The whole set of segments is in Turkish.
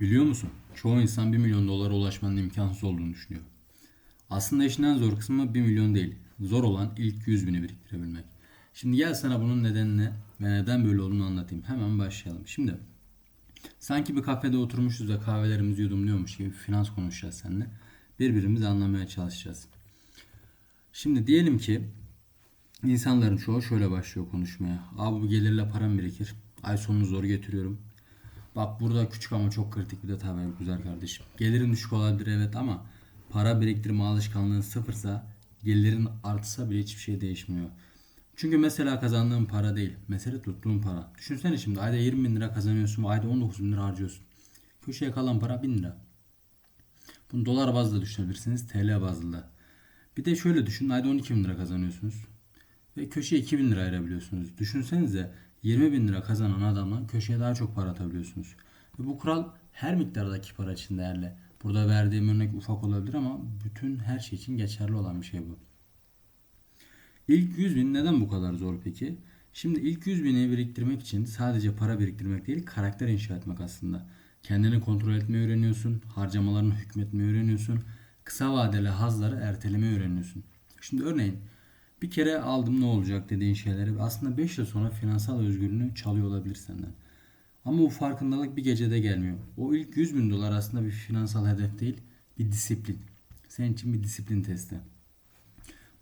Biliyor musun? Çoğu insan 1 milyon dolara ulaşmanın imkansız olduğunu düşünüyor. Aslında işin en zor kısmı 1 milyon değil. Zor olan ilk 100 bini biriktirebilmek. Şimdi gel sana bunun nedenini ve neden böyle olduğunu anlatayım. Hemen başlayalım. Şimdi sanki bir kafede oturmuşuz da kahvelerimizi yudumluyormuş gibi finans konuşacağız seninle. Birbirimizi anlamaya çalışacağız. Şimdi diyelim ki insanların çoğu şöyle başlıyor konuşmaya. Abi bu gelirle param birikir. Ay sonunu zor getiriyorum. Bak burada küçük ama çok kritik bir detay var güzel kardeşim. Gelirin düşük olabilir evet ama para biriktirme alışkanlığın sıfırsa gelirin artsa bile hiçbir şey değişmiyor. Çünkü mesela kazandığın para değil. Mesele tuttuğun para. Düşünsene şimdi ayda 20 bin lira kazanıyorsun ve ayda 19 bin lira harcıyorsun. Köşeye kalan para 1000 lira. Bunu dolar bazlı düşünebilirsiniz. TL bazlı da. Bir de şöyle düşünün. Ayda 12 bin lira kazanıyorsunuz. Ve köşeye 2 bin lira ayırabiliyorsunuz. Düşünsenize 20 bin lira kazanan adamla köşeye daha çok para atabiliyorsunuz. Ve bu kural her miktardaki para için değerli. Burada verdiğim örnek ufak olabilir ama bütün her şey için geçerli olan bir şey bu. İlk 100 bin neden bu kadar zor peki? Şimdi ilk 100 bini biriktirmek için sadece para biriktirmek değil karakter inşa etmek aslında. Kendini kontrol etmeyi öğreniyorsun, harcamalarını hükmetmeyi öğreniyorsun, kısa vadeli hazları ertelemeyi öğreniyorsun. Şimdi örneğin bir kere aldım ne olacak dediğin şeyleri aslında 5 yıl sonra finansal özgürlüğünü çalıyor olabilir senden. Ama bu farkındalık bir gecede gelmiyor. O ilk 100 bin dolar aslında bir finansal hedef değil, bir disiplin. Senin için bir disiplin testi.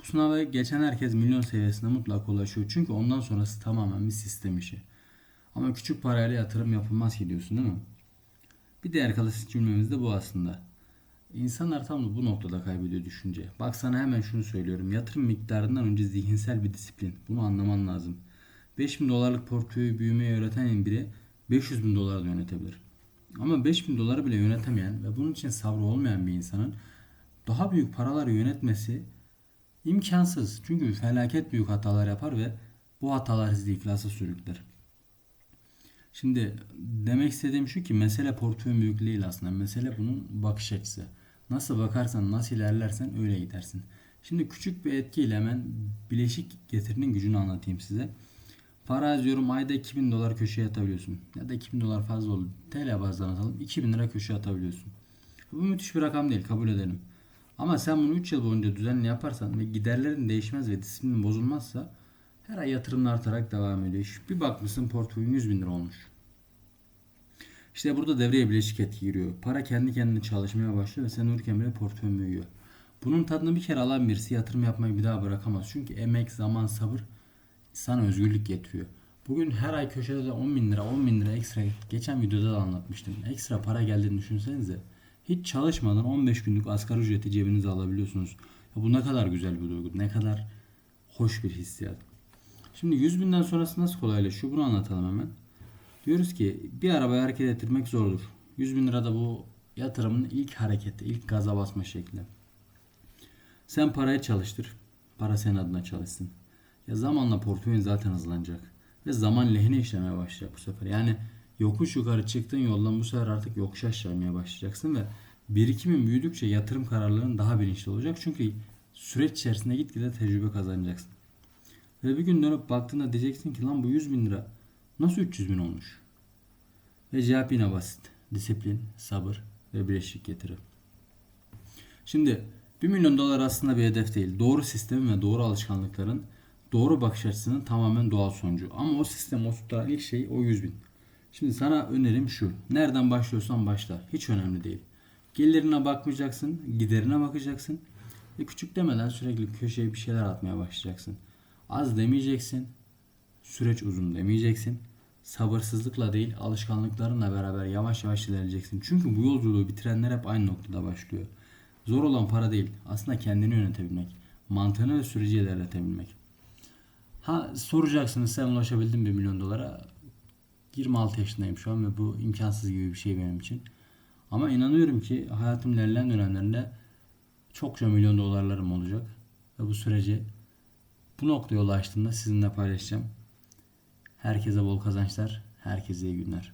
Bu sınava geçen herkes milyon seviyesine mutlaka ulaşıyor. Çünkü ondan sonrası tamamen bir sistem işi. Ama küçük parayla yatırım yapılmaz ki diyorsun değil mi? Bir diğer klasik cümlemiz de bu aslında. İnsanlar tam da bu noktada kaybediyor düşünce. Bak sana hemen şunu söylüyorum. Yatırım miktarından önce zihinsel bir disiplin. Bunu anlaman lazım. 5000 dolarlık portföyü büyümeyi öğreten biri 500 bin dolar da yönetebilir. Ama 5000 doları bile yönetemeyen ve bunun için sabrı olmayan bir insanın daha büyük paraları yönetmesi imkansız. Çünkü felaket büyük hatalar yapar ve bu hatalar sizi iflasa sürükler. Şimdi demek istediğim şu ki mesele portföyün büyüklüğü değil aslında. Mesele bunun bakış açısı. Nasıl bakarsan, nasıl ilerlersen öyle gidersin. Şimdi küçük bir etkiyle hemen bileşik getirinin gücünü anlatayım size. Para harcıyorum ayda 2000 dolar köşeye atabiliyorsun. Ya da 2000 dolar fazla oldu. TL bazlı atalım. 2000 lira köşeye atabiliyorsun. Bu müthiş bir rakam değil kabul edelim. Ama sen bunu 3 yıl boyunca düzenli yaparsan ve giderlerin değişmez ve disiplinin bozulmazsa her ay yatırımın artarak devam ediyor. Bir bakmışsın portföyün 100 bin lira olmuş. İşte burada devreye bileşik etki giriyor. Para kendi kendine çalışmaya başlıyor ve sen uyurken bile portföyün büyüyor. Bunun tadını bir kere alan birisi yatırım yapmayı bir daha bırakamaz. Çünkü emek, zaman, sabır sana özgürlük getiriyor. Bugün her ay köşede de 10 bin lira, 10 bin lira ekstra. Geçen videoda da anlatmıştım. Ekstra para geldiğini düşünsenize. Hiç çalışmadan 15 günlük asgari ücreti cebinize alabiliyorsunuz. Ya bu ne kadar güzel bir duygu. Ne kadar hoş bir hissiyat. Şimdi 100 binden sonrası nasıl kolaylaşıyor? Bunu anlatalım hemen. Diyoruz ki bir arabayı hareket ettirmek zordur. 100 bin lira da bu yatırımın ilk hareketi, ilk gaza basma şekli. Sen parayı çalıştır. Para senin adına çalışsın. Ya zamanla portföyün zaten hızlanacak. Ve zaman lehine işlemeye başlayacak bu sefer. Yani yokuş yukarı çıktığın yoldan bu sefer artık yokuş aşağıya başlayacaksın ve birikimin büyüdükçe yatırım kararların daha bilinçli olacak. Çünkü süreç içerisinde gitgide tecrübe kazanacaksın. Ve bir gün dönüp baktığında diyeceksin ki lan bu 100 bin lira nasıl 300 bin olmuş? Ve cevap yine basit. Disiplin, sabır ve bileşik getiri. Şimdi 1 milyon dolar aslında bir hedef değil. Doğru sistemin ve doğru alışkanlıkların doğru bakış açısının tamamen doğal sonucu. Ama o sistem oturtan ilk şey o 100 bin. Şimdi sana önerim şu. Nereden başlıyorsan başla. Hiç önemli değil. Gelirine bakmayacaksın, giderine bakacaksın. Ve küçük demeden sürekli köşeye bir şeyler atmaya başlayacaksın. Az demeyeceksin. Süreç uzun demeyeceksin. Sabırsızlıkla değil, alışkanlıklarınla beraber yavaş yavaş ilerleyeceksin. Çünkü bu yolculuğu bitirenler hep aynı noktada başlıyor. Zor olan para değil, aslında kendini yönetebilmek. Mantığını ve süreci ilerletebilmek. Ha soracaksınız sen ulaşabildin mi 1 milyon dolara? 26 yaşındayım şu an ve bu imkansız gibi bir şey benim için. Ama inanıyorum ki hayatım ilerleyen dönemlerinde çokça milyon dolarlarım olacak. Ve bu süreci bu noktaya ulaştığımda sizinle paylaşacağım. Herkese bol kazançlar, herkese iyi günler.